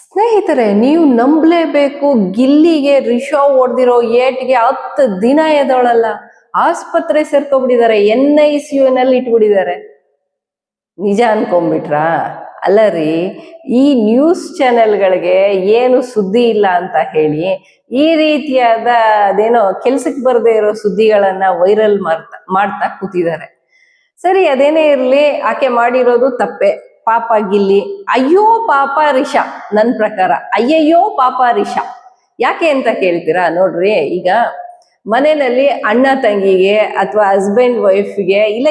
ಸ್ನೇಹಿತರೆ, ನೀವು ನಂಬಲೇಬೇಕು. ಗಿಲ್ಲಿಗೆ ರಿಷೋ ಹೊಡೆದಿರೋ ಏಟ್ಗೆ ಹತ್ತು ದಿನ ಎದವಳಲ್ಲ ಆಸ್ಪತ್ರೆ ಸೇರ್ಕೊಬಿಟ್ಟಿದ್ದಾರೆ ಎನ್ ಐ ಸಿ ಯು ನಲ್ಲಿ ಇಟ್ಬಿಟ್ಟಿದ್ದಾರೆ. ನಿಜ ಅನ್ಕೊಂಬಿಟ್ರಾ ಅಲ್ಲ ರೀ, ಈ ನ್ಯೂಸ್ ಚಾನೆಲ್ಗಳಿಗೆ ಏನು ಸುದ್ದಿ ಇಲ್ಲ ಅಂತ ಹೇಳಿ, ಈ ರೀತಿಯಾದ ಅದೇನೋ ಕೆಲ್ಸಕ್ಕೆ ಬರದೇ ಇರೋ ಸುದ್ದಿಗಳನ್ನ ವೈರಲ್ ಮಾಡ್ತಾ ಮಾಡ್ತಾ ಕೂತಿದ್ದಾರೆ. ಸರಿ, ಅದೇನೇ ಇರಲಿ, ಆಕೆ ಮಾಡಿರೋದು ತಪ್ಪೆ. ಪಾಪ ಗಿಲ್ಲಿ ಅಯ್ಯೋ ಪಾಪ ರಿಷ ನನ್ ಪ್ರಕಾರ. ಅಯ್ಯಯ್ಯೋ ಪಾಪ ರಿಷ ಯಾಕೆ ಅಂತ ಕೇಳ್ತೀರಾ? ನೋಡ್ರಿ, ಈಗ ಮನೆಯಲ್ಲಿ ಅಣ್ಣ ತಂಗಿಗೆ ಅಥವಾ ಹಸ್ಬೆಂಡ್ ವೈಫ್ಗೆ ಇಲ್ಲ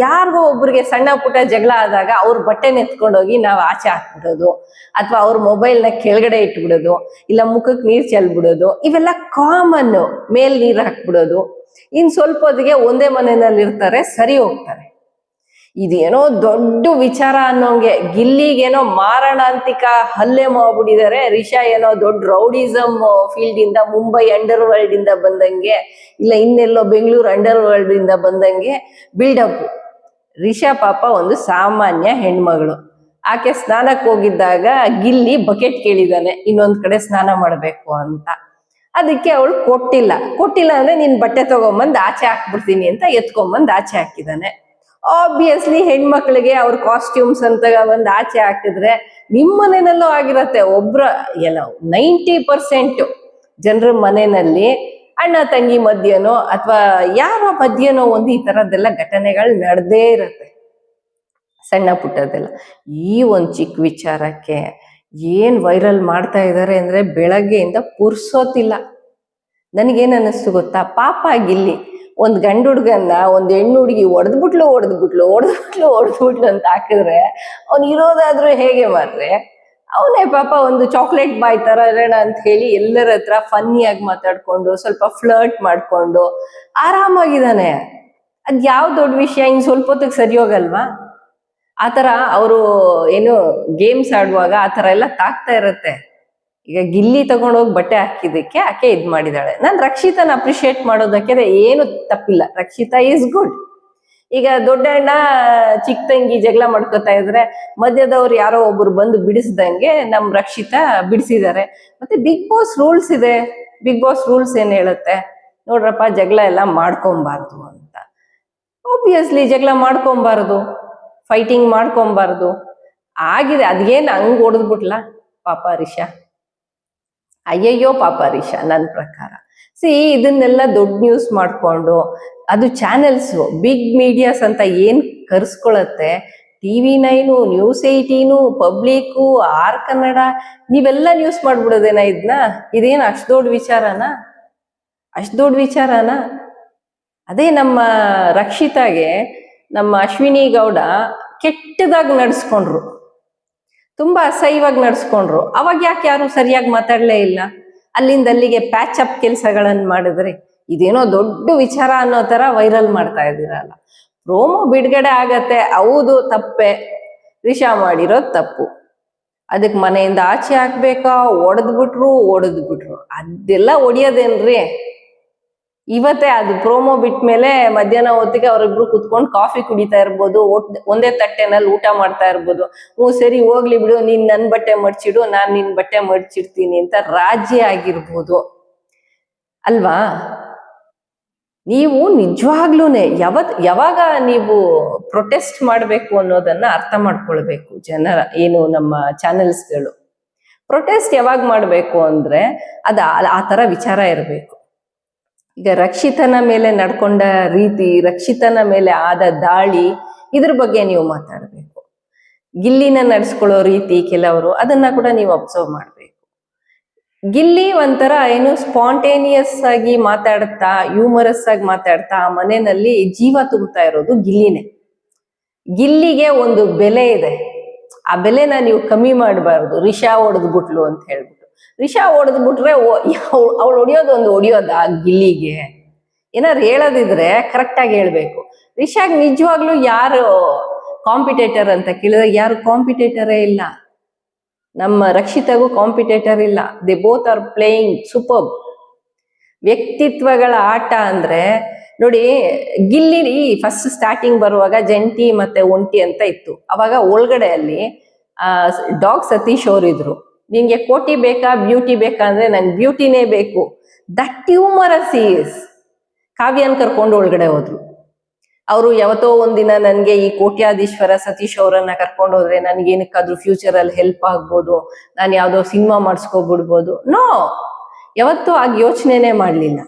ಯಾರಿಗೋ ಒಬ್ರಿಗೆ ಸಣ್ಣ ಪುಟ್ಟ ಜಗಳ ಆದಾಗ ಅವ್ರ ಬಟ್ಟೆ ನೆತ್ಕೊಂಡೋಗಿ ನಾವು ಆಚೆ ಹಾಕ್ಬಿಡೋದು. ಅಥವಾ ಅವ್ರ ಮೊಬೈಲ್ನ ಕೆಳಗಡೆ ಇಟ್ಬಿಡೋದು. ಇಲ್ಲ ಮುಖಕ್ಕೆ ನೀರು ಚೆಲ್ಬಿಡೋದು. ಇವೆಲ್ಲ ಕಾಮನ್ ಮೇಲ್ ನೀರು ಹಾಕ್ಬಿಡೋದು. ಇನ್ ಸ್ವಲ್ಪ ಹೊತ್ತಿಗೆ ಒಂದೇ ಮನೆಯಲ್ಲಿ ಇರ್ತಾರೆ ಸರಿ ಹೋಗ್ತಾರೆ. ಇದೇನೋ ದೊಡ್ಡ ವಿಚಾರ ಅನ್ನೋಂಗೆ. ಗಿಲ್ಲಿಗೇನೋ ಮಾರಣಾಂತಿಕ ಹಲ್ಲೆ ಮಾಡ್ಬಿಟ್ಟಿದ್ದಾರೆ. ರಿಷಾ ಏನೋ ದೊಡ್ಡ ರೌಡಿಸಮ್ ಫೀಲ್ಡ್ ಇಂದ ಮುಂಬೈ ಅಂಡರ್ ವರ್ಲ್ಡ್ ಇಂದ ಬಂದಂಗೆ, ಇಲ್ಲ ಇನ್ನೆಲ್ಲೋ ಬೆಂಗಳೂರು ಅಂಡರ್ ವರ್ಲ್ಡ್ ಇಂದ ಬಂದಂಗೆ ಬಿಲ್ಡಪ್ ರಿಷಾ ಪಾಪ ಒಂದು ಸಾಮಾನ್ಯ ಹೆಣ್ಮಗಳು. ಆಕೆ ಸ್ನಾನಕ್ಕೆ ಹೋಗಿದ್ದಾಗ ಗಿಲ್ಲಿ ಬಕೆಟ್ ಕೇಳಿದಾನೆ ಇನ್ನೊಂದ್ ಕಡೆ ಸ್ನಾನ ಮಾಡ್ಬೇಕು ಅಂತ. ಅದಕ್ಕೆ ಅವಳು ಕೊಟ್ಟಿಲ್ಲ. ಕೊಟ್ಟಿಲ್ಲ ಅಂದ್ರೆ, ನಿನ್ ಬಟ್ಟೆ ತಗೊಂಬಂದ್ ಆಚೆ ಹಾಕ್ಬಿಡ್ತೀನಿ ಅಂತ ಎತ್ಕೊಂಬಂದ್ ಆಚೆ ಹಾಕಿದಾನೆ ಆಬ್ವಿಯಸ್ಲಿ ಹೆಣ್ಮಕ್ಳಿಗೆ ಅವ್ರ ಕಾಸ್ಟ್ಯೂಮ್ಸ್ ಅಂತ ಒಂದ್ ಆಚೆ ಹಾಕಿದ್ರೆ ನಿಮ್ ಮನೆಯಲ್ಲೂ ಆಗಿರತ್ತೆ. ಒಬ್ರ, ಎಲ್ಲ ನೈಂಟಿ ಪರ್ಸೆಂಟ್ ಜನರ ಮನೆಯಲ್ಲಿ ಅಣ್ಣ, ತಂಗಿ ಮಧ್ಯನೋ ಅಥವಾ ಯಾರ ಮಧ್ಯನೋ ಒಂದು ಈ ತರದ್ದೆಲ್ಲ ಘಟನೆಗಳು ನಡೆದೇ ಇರತ್ತೆ. ಸಣ್ಣ ಪುಟ್ಟದೆಲ್ಲ ಈ ಒಂದು ಚಿಕ್ಕ ವಿಚಾರಕ್ಕೆ ಏನ್ ವೈರಲ್ ಮಾಡ್ತಾ ಇದ್ದಾರೆ ಅಂದ್ರೆ ಬೆಳಗ್ಗೆಯಿಂದ ಪುರ್ಸೋತಿಲ್ಲ. ನನಗೇನು ಅನ್ನಿಸ್ತು ಗೊತ್ತಾ? ಪಾಪ ಗಿಲ್ಲಿ. ಒಂದ್ ಗಂಡು ಹುಡುಗನ್ನ ಒಂದ್ ಹೆಣ್ಣು ಹುಡುಗಿ ಹೊಡೆದ್ಬಿಟ್ಲು ಹೊಡೆದ್ಬಿಟ್ಲು ಹೊಡೆದ್ಬಿಟ್ಲು ಹೊಡೆದ್ಬಿಟ್ಲು ಅಂತ ಹಾಕಿದ್ರೆ ಅವ್ನ್ ಇರೋದಾದ್ರೂ ಹೇಗೆ ಮಾರ್ರೆ? ಅವನೇ ಪಾಪ ಒಂದು ಚಾಕ್ಲೇಟ್ ಬಾಯ್ ತರ ಇರೋಣ ಅಂತ ಹೇಳಿ ಎಲ್ಲರ ಹತ್ರ ಫನ್ನಿಯಾಗಿ ಮಾತಾಡ್ಕೊಂಡು, ಸ್ವಲ್ಪ ಫ್ಲರ್ಟ್ ಮಾಡ್ಕೊಂಡು ಆರಾಮಾಗಿದ್ದಾನೆ. ಅದ್ ಯಾವ ದೊಡ್ಡ ವಿಷಯ? ಇನ್ ಸ್ವಲ್ಪ ಹೊತ್ತಿಗೆ ಸರಿ ಹೋಗಲ್ವಾ? ಆತರ ಅವರು ಏನು ಗೇಮ್ಸ್ ಆಡುವಾಗ ಆತರ ಎಲ್ಲ ತಾಕ್ತಾ ಇರತ್ತೆ. ಈಗ ಗಿಲ್ಲಿ ತಗೊಂಡೋಗಿ ಬಟ್ಟೆ ಹಾಕಿದಕ್ಕೆ ಆಕೆ ಇದ್ ಮಾಡಿದಾಳೆ. ನಾನ್ ರಕ್ಷಿತನ ಅಪ್ರಿಶಿಯೇಟ್ ಮಾಡೋದಕ್ಕೆ ಏನು ತಪ್ಪಿಲ್ಲ. ರಕ್ಷಿತಾ ಈಸ್ ಗುಡ್ ಈಗ ದೊಡ್ಡ ಅಣ್ಣ, ಚಿಕ್ಕ ತಂಗಿ ಜಗಳ ಮಾಡ್ಕೋತಾ ಇದ್ರೆ ಮಧ್ಯದವ್ರು ಯಾರೋ ಒಬ್ರು ಬಂದು ಬಿಡಿಸ್ದಂಗೆ ನಮ್ ರಕ್ಷಿತಾ ಬಿಡಿಸಿದ್ದಾರೆ ಮತ್ತೆ ಬಿಗ್ ಬಾಸ್ ರೂಲ್ಸ್ ಇದೆ. ಬಿಗ್ ಬಾಸ್ ರೂಲ್ಸ್ ಏನ್ ಹೇಳುತ್ತೆ? ನೋಡ್ರಪ್ಪ, ಜಗಳ ಎಲ್ಲ ಮಾಡ್ಕೊಬಾರ್ದು ಅಂತ. ಆಬ್ವಿಯಸ್ಲಿ ಜಗಳ ಮಾಡ್ಕೊಬಾರ್ದು. ಫೈಟಿಂಗ್ ಮಾಡ್ಕೊಬಾರ್ದು. ಆಗಿದೆ ಅದೇನ್ ಹಂಗ್ ಹೊಡೆದ್ಬಿಟ್ಲ? ಪಾಪ ರಿಷಾ ಅಯ್ಯಯ್ಯೋ ಪಾಪ ರಿಷಾ ನನ್ನ ಪ್ರಕಾರ. ಸಿ ಇದನ್ನೆಲ್ಲ ದೊಡ್ಡ ನ್ಯೂಸ್ ಮಾಡಿಕೊಂಡು, ಅದು ಚಾನೆಲ್ಸು ಬಿಗ್ ಮೀಡಿಯಾಸ್ ಅಂತ ಏನ್ ಕರ್ಸ್ಕೊಳತ್ತೆ? TV nine news eighteen public R Kannada, ನೀವೆಲ್ಲ ನ್ಯೂಸ್ ಮಾಡ್ಬಿಡೋದೇನಾ ಇದನ್ನ ಇದೇನು ಅಷ್ಟು ದೊಡ್ಡ ವಿಚಾರನ? ಅಷ್ಟು ದೊಡ್ಡ ವಿಚಾರನ? ಅದೇ ನಮ್ಮ ರಕ್ಷಿತಾಗೆ ನಮ್ಮ ಅಶ್ವಿನಿ ಗೌಡ ಕೆಟ್ಟದಾಗಿ ನಡ್ಸ್ಕೊಂಡ್ರು. ತುಂಬಾ ಅಸಹ್ಯವಾಗಿ ನಡೆಸ್ಕೊಂಡ್ರು. ಅವಾಗ ಯಾಕೆ ಯಾರು ಸರಿಯಾಗಿ ಮಾತಾಡಲೇ ಇಲ್ಲ? ಅಲ್ಲಿಂದ ಅಲ್ಲಿಗೆ ಪ್ಯಾಚ್ ಅಪ್ ಕೆಲಸಗಳನ್ನು ಮಾಡಿದ್ರೆ ಇದೇನೋ ದೊಡ್ಡ ವಿಚಾರ ಅನ್ನೋ ತರ ವೈರಲ್ ಮಾಡ್ತಾ ಇದ್ದೀರಲ್ಲ ಪ್ರೋಮೋ ಬಿಡುಗಡೆ ಆಗತ್ತೆ, ಹೌದು, ತಪ್ಪೆ. ರಿಷಾ ಮಾಡಿರೋದು ತಪ್ಪು. ಅದಕ್ಕೆ ಮನೆಯಿಂದ ಆಚೆ ಹಾಕ್ಬೇಕಾ ಒಡೆದ್ಬಿಟ್ರು ಒಡೆದ್ಬಿಟ್ರು ಅದೆಲ್ಲ ಒಡಿಯೋದೇನ್ರಿ? ಇವತ್ತೇ ಅದು ಪ್ರೋಮೋ ಬಿಟ್ಮೇಲೆ ಮಧ್ಯಾಹ್ನ ಹೊತ್ತಿಗೆ ಅವರಿಬ್ರು ಕುತ್ಕೊಂಡು ಕಾಫಿ ಕುಡಿತಾ ಇರ್ಬೋದು ಒಂದೇ ತಟ್ಟೆನಲ್ಲಿ ಊಟ ಮಾಡ್ತಾ ಇರ್ಬೋದು. ಹ್ಞೂ, ಸರಿ, ಹೋಗ್ಲಿ ಬಿಡು, ನೀನ್ ನನ್ನ ಬಟ್ಟೆ ಮಡ್ಚಿಡು, ನಾನ್ ನಿನ್ ಬಟ್ಟೆ ಮಡ್ಚಿಡ್ತೀನಿ ಅಂತ ರಾಜಿ ಆಗಿರ್ಬೋದು. ಅಲ್ವಾ? ನೀವು ನಿಜವಾಗ್ಲೂನೆ, ಯಾವತ್, ಯಾವಾಗ ನೀವು ಪ್ರೊಟೆಸ್ಟ್ ಮಾಡಬೇಕು ಅನ್ನೋದನ್ನ ಅರ್ಥ ಮಾಡ್ಕೊಳ್ಬೇಕು ಜನರ, ಏನು ನಮ್ಮ ಚಾನೆಲ್ಸ್ಗಳು ಪ್ರೊಟೆಸ್ಟ್ ಯಾವಾಗ ಮಾಡಬೇಕು ಅಂದ್ರೆ ಅದ, ಆ- ಥರ ವಿಚಾರ ಇರಬೇಕು. ಈಗ ರಕ್ಷಿತನ ಮೇಲೆ ನಡ್ಕೊಂಡ ರೀತಿ, ರಕ್ಷಿತನ ಮೇಲೆ ಆದ ದಾಳಿ, ಇದ್ರ ಬಗ್ಗೆ ನೀವು ಮಾತಾಡಬೇಕು. ಗಿಲ್ಲಿನ ನಡ್ಸ್ಕೊಳ್ಳೋ ರೀತಿ ಕೆಲವರು ಅದನ್ನ ಕೂಡ ನೀವು ಅಬ್ಸರ್ವ್ ಮಾಡ್ಬೇಕು. ಗಿಲ್ಲಿ ಒಂಥರ ಏನು ಸ್ಪಾಂಟೇನಿಯಸ್ ಆಗಿ ಮಾತಾಡ್ತಾ ಹ್ಯೂಮರಸ್ ಆಗಿ ಮಾತಾಡ್ತಾ ಆ ಮನೆಯಲ್ಲಿ ಜೀವ ತುಂಬ್ತಾ ಇರೋದು ಗಿಲ್ಲಿನೇ. ಗಿಲ್ಲಿಗೆ ಒಂದು ಬೆಲೆ ಇದೆ. ಆ ಬೆಲೆನ ನೀವು ಕಮ್ಮಿ ಮಾಡಬಾರ್ದು. ರಿಷಾ ಹೊಡೆದ್ಬಿಟ್ಲು ಅಂತ ಹೇಳ್ಬಿಟ್ಟು. ರಿಷಾ ಹೊಡೆದ್ಬಿಟ್ರೆ ಅವಳು ಹೊಡಿಯೋದು ಒಂದು ಹೊಡಿಯೋದ ಗಿಲ್ಲಿಗೆ? ಏನಾದ್ರು ಹೇಳೋದಿದ್ರೆ ಕರೆಕ್ಟ್ ಆಗಿ ಹೇಳ್ಬೇಕು. ರಿಷಾಗ್ ನಿಜವಾಗ್ಲೂ ಯಾರು ಕಾಂಪಿಟೇಟರ್ ಅಂತ ಕೇಳಿದ್ರೆ ಯಾರು ಕಾಂಪಿಟೇಟರೇ ಇಲ್ಲ. ನಮ್ಮ ರಕ್ಷಿತಗೂ ಕಾಂಪಿಟೇಟರ್ ಇಲ್ಲ. The both are playing super ವ್ಯಕ್ತಿತ್ವಗಳ ಆಟ ಅಂದ್ರೆ ನೋಡಿ, ಗಿಲ್ಲಿ ಫಸ್ಟ್ ಸ್ಟಾರ್ಟಿಂಗ್ ಬರುವಾಗ ಜಂಟಿ ಮತ್ತೆ ಒಂಟಿ ಅಂತ ಇತ್ತು. ಅವಾಗ ಒಳಗಡೆ ಅಲ್ಲಿ ಡಾಗ್ ಸತೀಶ್ ಅವ್ರು ನಿಂಗೆ ಕೋಟಿ ಬೇಕಾ, ಬ್ಯೂಟಿ ಬೇಕಾ ಅಂದ್ರೆ ನಂಗೆ ಬ್ಯೂಟಿನೇ ಬೇಕು. ದಟ್ ಹ್ಯೂಮರಸ್ ಈಸ್ ಕಾವ್ಯನ್ ಕರ್ಕೊಂಡು ಒಳಗಡೆ ಹೋದ್ರು. ಅವರು ಯಾವತ್ತೋ ಒಂದಿನ ನನಗೆ ಈ ಕೋಟ್ಯಾಧೀಶ್ವರ ಸತೀಶ್ ಅವರನ್ನ ಕರ್ಕೊಂಡು ಹೋದ್ರೆ ನನಗೆ ಏನಕ್ಕಾದ್ರೂ ಫ್ಯೂಚರ್ ಅಲ್ಲಿ ಹೆಲ್ಪ್ ಆಗ್ಬೋದು, ನಾನು ಯಾವ್ದೋ ಸಿನಿಮಾ ಮಾಡಿಸ್ಕೊಬಿಡ್ಬೋದು. ನೋ ಯಾವತ್ತೂ ಆಗ ಯೋಚನೆನೇ ಮಾಡಲಿಲ್ಲ.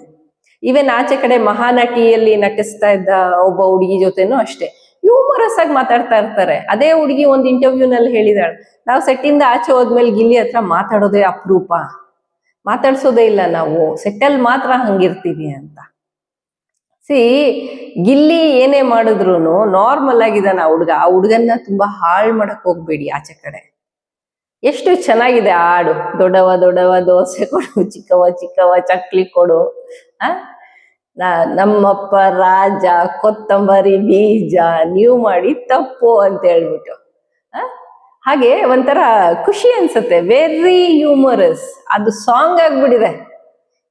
ಈವನ್ ಆಚೆ ಕಡೆ ಮಹಾನಟಿಯಲ್ಲಿ ನಟಿಸ್ತಾ ಇದ್ದ ಒಬ್ಬ ಹುಡುಗಿ ಜೊತೆನೂ ಅಷ್ಟೇ. ಹ್ಯೂಮರಸ್ ಆಗಿ ಮಾತಾಡ್ತಾ ಇರ್ತಾರೆ. ಅದೇ ಹುಡುಗಿ ಒಂದು ಇಂಟರ್ವ್ಯೂ ನಲ್ಲಿ ಹೇಳಿದಾಳೆ, ನಾವು ಸೆಟ್ಟಿಂದ ಆಚೆ ಹೋದ್ಮೇಲೆ ಗಿಲ್ಲಿ ಹತ್ರ ಮಾತಾಡೋದೇ ಅಪರೂಪ. ಮಾತಾಡ್ಸೋದೇ ಇಲ್ಲ ನಾವು. ಸೆಟ್ಟಲ್ ಮಾತ್ರ ಹಂಗಿರ್ತೀವಿ ಅಂತ. ಸಿ ಗಿಲ್ಲಿ ಏನೇ ಮಾಡಿದ್ರು ನಾರ್ಮಲ್ ಆಗಿದಾನ ಆ ಹುಡ್ಗ. ಆ ಹುಡುಗನ್ನ ತುಂಬಾ ಹಾಳ್ ಮಾಡಕ್ ಹೋಗ್ಬೇಡಿ ಆಚೆ ಕಡೆ. ಎಷ್ಟು ಚೆನ್ನಾಗಿದೆ ಆ ದೊಡ್ಡವ ದೊಡ್ಡವ ದೋಸೆ ಕೊಡು, ಚಿಕ್ಕವ ಚಿಕ್ಕವ, ಚಕ್ಲಿ ಕೊಡು, ಆ? ನಮ್ಮಪ್ಪ ರಾಜ, ಕೊತ್ತಂಬರಿ ಬೀಜ, ನೀವು ಮಾಡಿ ತಪ್ಪು ಅಂತ ಹೇಳ್ಬಿಟ್ಟು. ಹಾಗೆ ಒಂಥರ ಖುಷಿ ಅನ್ಸುತ್ತೆ. ವೆರಿ ಹ್ಯೂಮರಸ್ ಅದು ಸಾಂಗ್ ಆಗ್ಬಿಟ್ಟಿದೆ.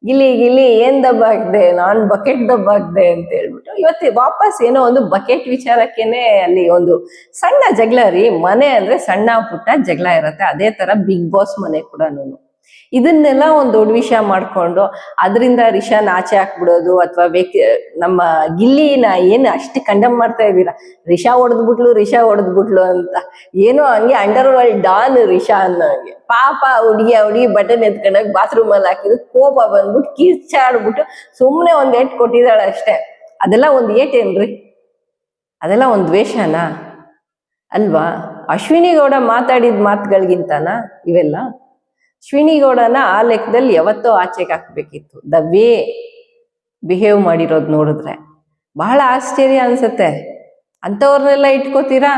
ಗಿಲಿ ಗಿಲಿ, ಏನ್ ದಬ್ಬ ಹಾಕ್ದೆ, ನಾನ್ ಬಕೆಟ್ ದಬ್ಬ ಹಾಕ್ದೆ ಅಂತ ಹೇಳ್ಬಿಟ್ಟು. ಇವತ್ತು ವಾಪಸ್ ಏನೋ ಒಂದು ಬಕೆಟ್ ವಿಚಾರಕ್ಕೇನೆ ಅಲ್ಲಿ ಒಂದು ಸಣ್ಣ ಜಗಳ ರೀ ಮನೆ ಅಂದ್ರೆ ಸಣ್ಣ ಪುಟ್ಟ ಜಗಳ ಇರತ್ತೆ. ಅದೇ ತರ ಬಿಗ್ ಬಾಸ್ ಮನೆ ಕೂಡ ಇದನ್ನೆಲ್ಲ ಒಂದು ದೊಡ್ಡ ವಿಷಯ ಮಾಡ್ಕೊಂಡು ಅದರಿಂದ ರಿಷಾನ್ ಆಚೆ ಹಾಕ್ಬಿಡೋದು ಅಥವಾ ವ್ಯಕ್ತಿ, ನಮ್ಮ ಗಿಲ್ಲಿನ ಏನು ಅಷ್ಟು ಕಂಡಮ್ ಮಾಡ್ತಾ ಇದ್ದೀರಾ? ರಿಷಾ ಹೊಡೆದ್ಬಿಟ್ಲು ರಿಷಾ ಹೊಡೆದ್ಬಿಟ್ಲು ಅಂತ. ಏನೋ ಹಂಗೆ ಅಂಡರ್ ವರ್ಲ್ಡ್ ಡಾನ್ ರಿಷಾ ಅನ್ನೋಂಗೆ ಪಾಪ ಹುಡುಗಿ ಹುಡುಗಿ ಬಟನ್ ಎತ್ಕೊಂಡಾಗ ಬಾತ್ರೂಮ್ ಅಲ್ಲಿ ಹಾಕಿದ್ರು, ಕೋಪ ಬಂದ್ಬಿಟ್ಟು ಕಿರ್ಚಾಡ್ಬಿಟ್ಟು ಸುಮ್ಮನೆ ಒಂದ್ ಏಟ್ ಕೊಟ್ಟಿದ್ದಾಳೆ ಅಷ್ಟೇ. ಅದೆಲ್ಲ ಒಂದ್ ಏಟ್ ಏನ್ರಿ? ಅದೆಲ್ಲ ಒಂದ್ ದ್ವೇಷನಾ? ಅಲ್ವಾ? ಅಶ್ವಿನಿ ಗೌಡ ಮಾತಾಡಿದ ಮಾತುಗಳಿಗಿಂತನ ಇವೆಲ್ಲ? ಅಶ್ವಿನಿ ಗೌಡನ ಆ ಲೆಕ್ಕದಲ್ಲಿ ಯಾವತ್ತೋ ಆಚೆಗೆ ಹಾಕ್ಬೇಕಿತ್ತು. ದ ವೇ ಬಿಹೇವ್ ಮಾಡಿರೋದು ನೋಡಿದ್ರೆ ಬಹಳ ಆಶ್ಚರ್ಯ ಅನ್ಸುತ್ತೆ. ಅಂಥವ್ರನ್ನೆಲ್ಲ ಇಟ್ಕೋತೀರಾ?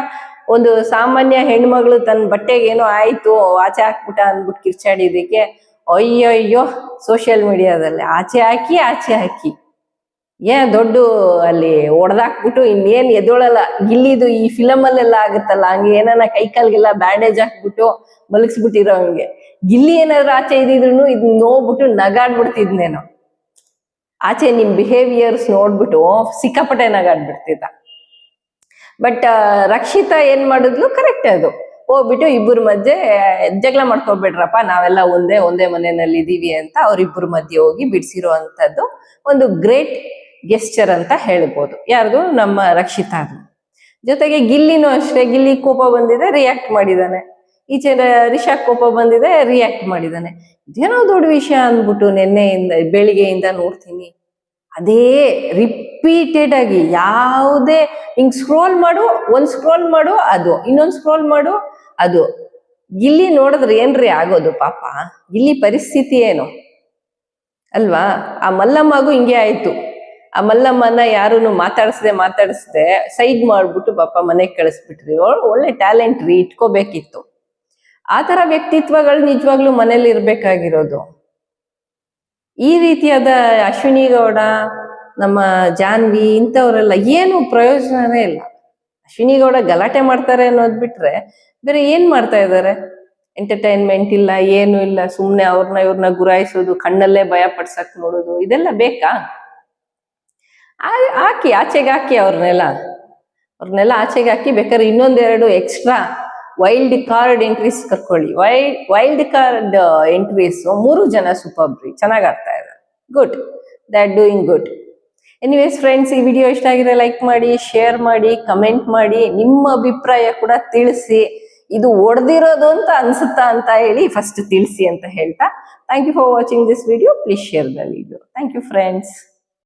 ಒಂದು ಸಾಮಾನ್ಯ ಹೆಣ್ಮಗಳು ತನ್ನ ಬಟ್ಟೆಗೆ ಏನೋ ಆಯ್ತು, ಆಚೆ ಹಾಕ್ಬಿಟ್ಟ ಅಂದ್ಬಿಟ್ಟು ಕಿರ್ಚಾಡಿದಕ್ಕೆ ಅಯ್ಯೋ ಅಯ್ಯೋ ಸೋಷಿಯಲ್ ಮೀಡಿಯಾದಲ್ಲಿ ಆಚೆ ಹಾಕಿ ಆಚೆ ಹಾಕಿ. ಏನ್ ದೊಡ್ಡ ಅಲ್ಲಿ ಹೊಡೆದಾಕ್ಬಿಟ್ಟು ಇನ್ನೇನ್ ಎದೊಳಲ್ಲ ಗಿಲ್ಲಿದು ಈ ಫಿಲಮ್ ಅಲ್ಲೆಲ್ಲ ಆಗುತ್ತಲ್ಲ, ಹಂಗೆ ಏನಾನ ಕೈ ಕಾಲ್ಗೆಲ್ಲ ಬ್ಯಾಂಡೇಜ್ ಹಾಕ್ಬಿಟ್ಟು ಮಲಗಿಸ್ಬಿಟ್ಟಿರೋ ಹಂಗೆ. ಗಿಲ್ಲಿ ಏನಾದ್ರು ಆಚೆ ಇದ್ದಿದ್ರು ಇದ್ ನೋಡ್ಬಿಟ್ಟು ನಗಾಡ್ಬಿಡ್ತಿದ್ನೇನೋ ಆಚೆ ನಿಮ್ ಬಿಹೇವಿಯರ್ಸ್ ನೋಡ್ಬಿಟ್ಟು ಸಿಕ್ಕಾಪಟ್ಟೆ ನಗಾಡ್ಬಿಡ್ತಿದ್ದ. ಬಟ್ ರಕ್ಷಿತಾ ಏನ್ ಮಾಡಿದ್ಲು? ಕರೆಕ್ಟ್ ಅದು. ಹೋಗ್ಬಿಟ್ಟು ಇಬ್ಬರ ಮಧ್ಯೆ ಜಗಳ ಮಾಡ್ಕೊಬೇಡ್ರಪ್ಪ ನಾವೆಲ್ಲ ಒಂದೇ ಒಂದೇ ಮನೆಯಲ್ಲಿ ಇದೀವಿ ಅಂತ ಅವ್ರಿಬ್ಬರ ಮಧ್ಯೆ ಹೋಗಿ ಬಿಡಿಸಿರೋ ಅಂತದ್ದು ಒಂದು ಗ್ರೇಟ್ ಗೆಸ್ಚರ್ ಅಂತ ಹೇಳ್ಬೋದು. ಯಾರ್ದು? ನಮ್ಮ ರಕ್ಷಿತಾ ಜೊತೆಗೆ ಗಿಲ್ಲಿನೂ ಅಷ್ಟೇ, ಗಿಲ್ಲಿ ಕೋಪ ಬಂದಿದೆ ರಿಯಾಕ್ಟ್ ಮಾಡಿದಾನೆ ಈಚೆ ರಿಷಾ ಕೋಪ ಬಂದಿದೆ ರಿಯಾಕ್ಟ್ ಮಾಡಿದಾನೆ ಇದೇನೋ ದೊಡ್ಡ ವಿಷಯ ಅಂದ್ಬಿಟ್ಟು ನಿನ್ನೆಯಿಂದ, ಬೆಳಿಗ್ಗೆಯಿಂದ ನೋಡ್ತೀನಿ. ಅದೇ ರಿಪೀಟೆಡ್ ಆಗಿ ಯಾವುದೇ, ಹಿಂಗ್ ಸ್ಕ್ರೋಲ್ ಮಾಡು, ಒಂದ್ ಸ್ಕ್ರೋಲ್ ಮಾಡು, ಅದು, ಇನ್ನೊಂದು ಸ್ಕ್ರೋಲ್ ಮಾಡು ಅದು ಇಲ್ಲಿ ನೋಡಿದ್ರೆ ಏನ್ರಿ ಆಗೋದು ಪಾಪ? ಇಲ್ಲಿ ಪರಿಸ್ಥಿತಿ ಏನು? ಅಲ್ವಾ? ಆ ಮಲ್ಲಮ್ಮಗೂ ಹಿಂಗೆ ಆಯ್ತು. ಆ ಮಲ್ಲಮ್ಮನ ಯಾರನ್ನು ಮಾತಾಡಿಸ್ದೆ ಮಾತಾಡಿಸ್ದೆ ಸೈಡ್ ಮಾಡ್ಬಿಟ್ಟು ಪಾಪ ಮನೆಗೆ ಕಳಿಸ್ಬಿಟ್ರಿ. ಒಳ್- ಒಳ್ಳೆ ಟ್ಯಾಲೆಂಟ್ ರೀ, ಇಟ್ಕೋಬೇಕಿತ್ತು. ಆ ತರ ವ್ಯಕ್ತಿತ್ವಗಳು ನಿಜವಾಗ್ಲೂ ಮನೇಲಿ ಇರ್ಬೇಕಾಗಿರೋದು. ಈ ರೀತಿಯಾದ ಅಶ್ವಿನಿ ಗೌಡ, ನಮ್ಮ ಜಾನ್ವಿ ಇಂಥವರೆಲ್ಲ ಏನು ಪ್ರಯೋಜನನೇ ಇಲ್ಲ. ಅಶ್ವಿನಿ ಗೌಡ ಗಲಾಟೆ ಮಾಡ್ತಾರೆ ಅನ್ನೋದ್ ಬಿಟ್ರೆ ಬೇರೆ ಏನ್ ಮಾಡ್ತಾ ಇದ್ದಾರೆ ಎಂಟರ್ಟೈನ್ಮೆಂಟ್ ಇಲ್ಲ, ಏನು ಇಲ್ಲ. ಸುಮ್ನೆ ಅವ್ರನ್ನ ಇವ್ರನ್ನ ಗುರಾಯಿಸೋದು, ಕಣ್ಣಲ್ಲೇ ಭಯ ಪಡ್ಸಕ್ ನೋಡೋದು, ಇದೆಲ್ಲ ಬೇಕಾ? ಹಾಕಿ, ಆಚೆಗೆ ಹಾಕಿ ಅವ್ರನ್ನೆಲ್ಲ. ಅವ್ರನ್ನೆಲ್ಲ ಆಚೆಗೆ ಹಾಕಿ ಬೇಕಾದ್ರೆ ಇನ್ನೊಂದೆರಡು ಎಕ್ಸ್ಟ್ರಾ ವೈಲ್ಡ್ ಕಾರ್ಡ್ ಎಂಟ್ರೀಸ್ ಕರ್ಕೊಳ್ಳಿ. ವೈಲ್ಡ್ ವೈಲ್ಡ್ ಕಾರ್ಡ್ ಎಂಟ್ರೀಸ್ ಮೂರು ಜನ ಸೂಪರ್ಬ್ರಿ ಚೆನ್ನಾಗಿ ಆಗ್ತಾ ಇದ್ದಾರೆ good that doing good anyways friends ಈ ವಿಡಿಯೋ ಇಷ್ಟ ಆಗಿದ್ರೆ ಲೈಕ್ ಮಾಡಿ ಶೇರ್ ಮಾಡಿ ಕಮೆಂಟ್ ಮಾಡಿ, ನಿಮ್ಮ ಅಭಿಪ್ರಾಯ ಕೂಡ ತಿಳಿಸಿ. ಇದು ಒಡೆದಿರೋದು ಅಂತ ಅನ್ಸುತ್ತಾ ಅಂತ ಹೇಳಿ ಫಸ್ಟ್ ತಿಳಿಸಿ ಅಂತ ಹೇಳ್ತಾ. Thank you for watching this video please share the video thank you friends